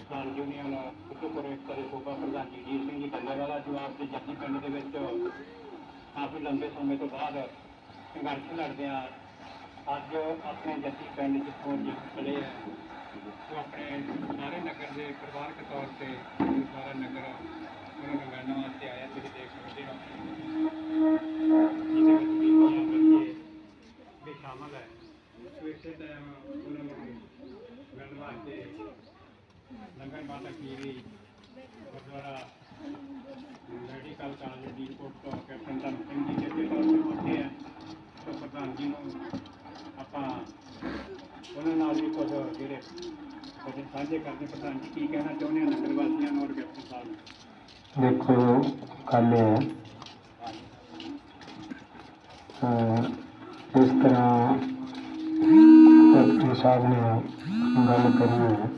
ਕਿਸਾਨ ਯੂਨੀਅਨ ਕੁੱਟੂਪੁਰ ਏਕਤਾ ਸੂਬਾ ਪ੍ਰਧਾਨ ਜਗਜੀਤ ਸਿੰਘ ਜੀ ਡੱਲੇਵਾਲਾ ਜਵਾਬ ਤੇ ਜੱਦੀ ਪਿੰਡ ਦੇ ਵਿੱਚ ਕਾਫੀ ਲੰਬੇ ਸਮੇਂ ਤੋਂ ਬਾਅਦ ਸੰਘਰਸ਼ ਲੜਦੇ ਆ, ਅੱਜ ਆਪਣੇ ਜੱਦੀ ਪਿੰਡ ਜਿੱਥੋਂ ਜਿੱਤ ਚਲੇ ਆ। ਉਹ ਆਪਣੇ ਸਾਰੇ ਨਗਰ ਦੇ ਪਰਿਵਾਰਕ ਤੌਰ ਤੇ ਇਹ ਸਾਰਾ ਨਗਰ ਉਹਨਾਂ ਨੂੰ ਮਿਲਣ ਵਾਸਤੇ ਆਇਆ, ਤੁਸੀਂ ਦੇਖ ਸਕਦੇ ਹੋ। ਜਿਹਦੇ ਵਿੱਚ ਬੀਬੀਆਂ ਬੱਚੇ ਵੀ ਸ਼ਾਮਲ ਹੈ ਸਵੇਰੇ ਟਾਈਮ ਉਹਨਾਂ ਨੂੰ ਮਿਲਣ ਵਾਸਤੇ ਲੰਗਰ ਗੁਰਦੁਆਰਾ ਮੈਡੀਕਲ ਕਾਲਜ ਦੀ ਕੋਟ ਕੈਪਟਨ ਧਨ ਸਿੰਘ ਜੀ ਜਿਹੜੇ ਤੌਰ ਤੇ ਪਹੁੰਚੇ ਆ, ਤੋਂ ਪ੍ਰਧਾਨ ਜੀ ਨੂੰ ਆਪਾਂ ਉਹਨਾਂ ਨਾਲ ਵੀ ਕੁਝ ਜਿਹੜੇ ਕੁਝ ਸਾਂਝੇ ਕਰਦੇ ਪ੍ਰਧਾਨ ਜੀ, ਕੀ ਕਹਿਣਾ ਚਾਹੁੰਦੇ ਆ ਨਗਰ ਵਾਸੀਆਂ ਨੂੰ ਔਰ ਕੈਪਟਨ ਸਾਹਿਬ ਨੂੰ? ਦੇਖੋ ਕੱਲ ਇਸ ਤਰ੍ਹਾਂ ਕੈਪਟਨ ਸਾਹਿਬ ਨੇ ਗੱਲ ਕਰੀ ਹੈ